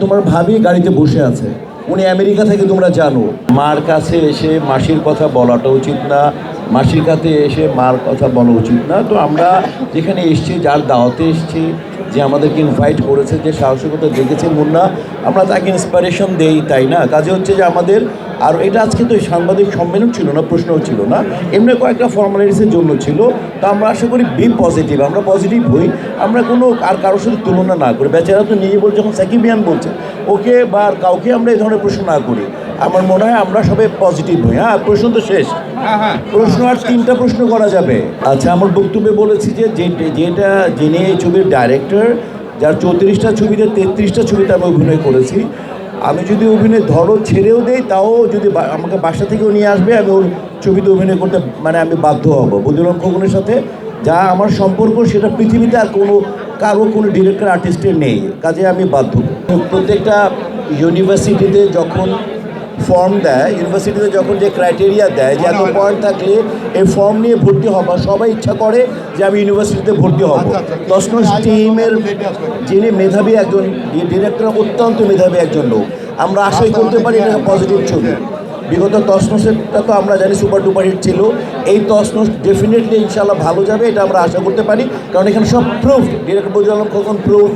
তোমার ভাবি গাড়িতে বসে আছে। উনি আমেরিকা থেকে তোমরা জানো। মার কাছে এসে মাসির কথা বলাটা উচিত না। মাসির কাছে এসে মার কথা বলা উচিত না। তো আমরা যেখানে এসছি, যার দাওয়াতে এসছি, যে আমাদেরকে ইনভাইট করেছে, যে সাহসিকতা দেখেছে মুন্না, আমরা তাকে ইন্সপিরেশন দেই, তাই না? কাজে হচ্ছে যে আমাদের আর এটা আজকে তো সাংবাদিক সম্মেলন ছিল না প্রশ্নও ছিল না। এমনি কয়েকটা ফর্মালিটিসের জন্য ছিল। তো আমরা আশা করি বি পজিটিভ আমরা পজিটিভ হই। আমরা কোনো আর কারোর সাথে তুলনা না করি। বেচারা তো নিজে বলছে যখন সাকিবিয়ান বলছে। ওকে বা আর কাউকে আমরা এই ধরনের প্রশ্ন না করি। আমার মনে হয় আমরা সবাই পজিটিভ হই। হ্যাঁ প্রশ্ন তো শেষ। প্রশ্ন আর তিনটা প্রশ্ন করা যাবে। আচ্ছা আমার বক্তব্যে বলেছি যে যে- যেটা যিনি এই ছবির ডাইরেক্টর যার চৌত্রিশটা ছবিতে তেত্রিশটা ছবিতে আমি অভিনয় করেছি আমি যদি অভিনয় ধরো ছেড়েও দেই তাও যদি আমাকে বাসা থেকেও নিয়ে আসবে আমি ওর ছবিতে অভিনয় করতে মানে আমি বাধ্য হব। বদিউল খোকনের সাথে যা আমার সম্পর্ক সেটা পৃথিবীতে আর কোনো কারও কোনো ডিরেক্টর আর্টিস্টের নেই। কাজে আমি বাধ্য। প্রত্যেকটা ইউনিভার্সিটিতে যখন ফর্ম দেয় ইউনিভার্সিটিতে যখন যে ক্রাইটেরিয়া দেয় যে এত পয়েন্ট থাকলে এই ফর্ম নিয়ে ভর্তি হবা সবাই ইচ্ছা করে যে আমি ইউনিভার্সিটিতে ভর্তি হব। তসনস টিমের যিনি মেধাবী একজন ডিরেক্টর অত্যন্ত মেধাবী একজন লোক আমরা আশাই করতে পারি এটা পজিটিভ ছবি। বিগত তসনসেরটা তো আমরা জানি সুপার ডুপার হিট ছিল। এই তসনস ডেফিনেটলি ইনশাল্লাহ ভালো যাবে, এটা আমরা আশা করতে পারি। কারণ এখানে সব proof director Bazlul Alam Khokon proof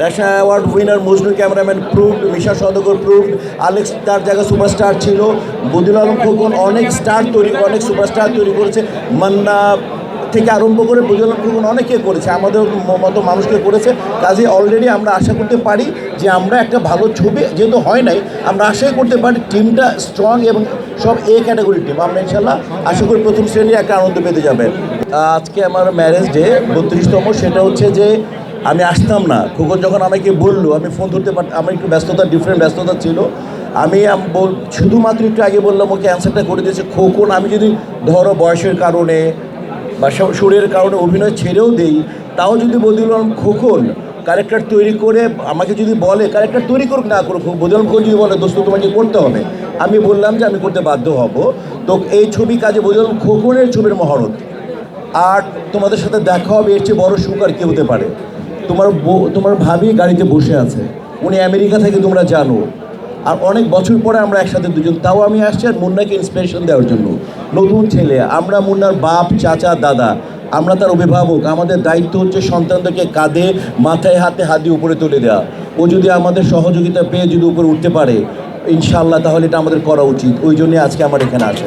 national award winner Mojnu cameraman proof Misha Sawdagar proof Alex তার জায়গায় সুপারস্টার ছিল। বদিউল আলম খোকন অনেক স্টার তৈরি, অনেক সুপারস্টার তৈরি করেছে। মান্না থেকে আরম্ভ করে আলম খোকন অনেকে করেছে, আমাদের মতো মানুষকে করেছে। কাজে অলরেডি আমরা আশা করতে পারি যে আমরা একটা ভালো ছবি যেহেতু হয় নাই, আমরা আশাই করতে পারি টিমটা স্ট্রং এবং সব এ ক্যাটাগরির টিম আমরা ইনশাল্লাহ আশা করি প্রথম শ্রেণির একটা আনন্দ পেতে যাবেন। আজকে আমার ম্যারেজ ডে বত্রিশতম, সেটা হচ্ছে যে আমি আসতাম না। খোকন যখন আমাকে বলল, আমি ফোন ধরতে পার আমার একটু ব্যস্ততা ডিফারেন্ট ব্যস্ততা ছিল। আমি শুধুমাত্র একটু আগে বললাম, ওকে অ্যান্সারটা করে দিয়েছে, খোকন, আমি যদি ধরো বয়সের কারণে বা সুরের কারণে অভিনয় ছেড়েও দেই, তাও যদি বদিউল আলম খোকন ক্যারেক্টার তৈরি করে, আমাকে যদি বলে ক্যারেক্টার তৈরি করুক, না করুক আলম খোকন যদি বলে, দোস্ত তোমাকে করতে হবে। আমি বললাম যে আমি করতে বাধ্য হব। তো এই ছবি কাজে আলম খোকনের ছবির মহরত। আর তোমাদের সাথে দেখা হবে, এর চেয়ে বড় সুখ আর কি হতে পারে। তোমার তোমার ভাবি গাড়িতে বসে আছে। উনি আমেরিকা থেকে, তোমরা জানো। আর অনেক বছর পরে আমরা একসাথে দুজন, তাও আমি আসছি আর মুন্নাকে ইন্সপিরেশন দেওয়ার জন্য। নতুন ছেলে, আমরা মুন্নার বাপ, চাচা, দাদা, আমরা তার অভিভাবক, আমাদের দায়িত্ব হচ্ছে সন্তানদেরকে কাঁধে, মাথায়, হাতে, হাত দিয়ে উপরে তুলে দেওয়া। ও যদি আমাদের সহযোগিতা পেয়ে যদি উপরে উঠতে পারে ইনশাল্লাহ তাহলে এটা আমাদের করা উচিত। ওই জন্যে আজকে আমার এখানে আসে।